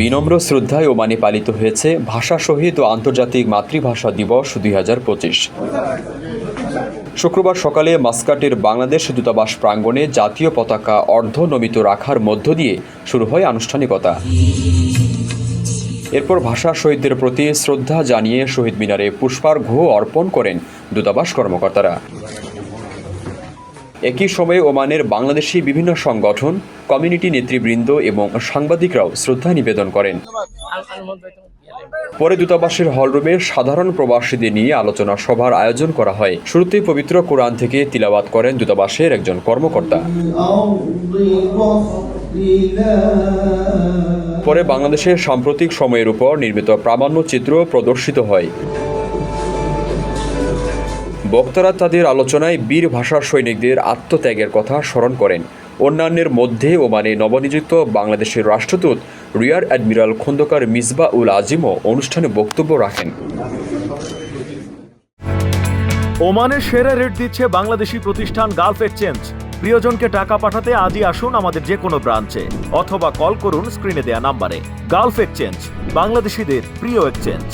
বিনম্র শ্রদ্ধায় ওমানে পালিত হয়েছে ভাষা শহীদ ও আন্তর্জাতিক মাতৃভাষা দিবস দুই হাজার পঁচিশ। শুক্রবার সকালে মাস্কাটের বাংলাদেশ দূতাবাস প্রাঙ্গণে জাতীয় পতাকা অর্ধনমিত রাখার মধ্য দিয়ে শুরু হয় আনুষ্ঠানিকতা। এরপর ভাষা শহীদদের প্রতি শ্রদ্ধা জানিয়ে শহীদ মিনারে পুষ্পার পুষ্পার্ঘ্য অর্পণ করেন দূতাবাস কর্মকর্তারা। একই সময়ে ওমানের বাংলাদেশি বিভিন্ন সংগঠন, কমিউনিটি নেতৃবৃন্দ এবং সাংবাদিকরাও শ্রদ্ধা নিবেদন করেন। পরে দূতাবাসের হলরুমে সাধারণ প্রবাসীদের নিয়ে আলোচনা সভার আয়োজন করা হয়। শুরুতেই পবিত্র কোরআন থেকে তিলাবাত করেন দূতাবাসের একজন কর্মকর্তা। পরে বাংলাদেশের সাম্প্রতিক সময়ের উপর নির্মিত প্রামাণ্য চিত্র প্রদর্শিত হয়। বক্তারা তাদের আলোচনায় বীর ভাষার সৈনিকদের আত্মত্যাগের কথা স্মরণ করেন। অন্যান্যের মধ্যে ওমানে নবনিযুক্ত বাংলাদেশের রাষ্ট্রদূত রিয়ার অ্যাডমিরাল খন্দকার মিসবা উল আজিমও অনুষ্ঠানে বক্তব্য রাখেন। ওমানে সেরা রেট দিচ্ছে বাংলাদেশি প্রতিষ্ঠান গালফ এক্সচেঞ্জ। প্রিয়জনকে টাকা পাঠাতে আজই আসুন আমাদের যে কোনো ব্রাঞ্চে, অথবা কল করুন স্ক্রিনে দেয়া নাম্বারে। গালফ এক্সচেঞ্জ, বাংলাদেশিদের প্রিয় এক্সচেঞ্জ।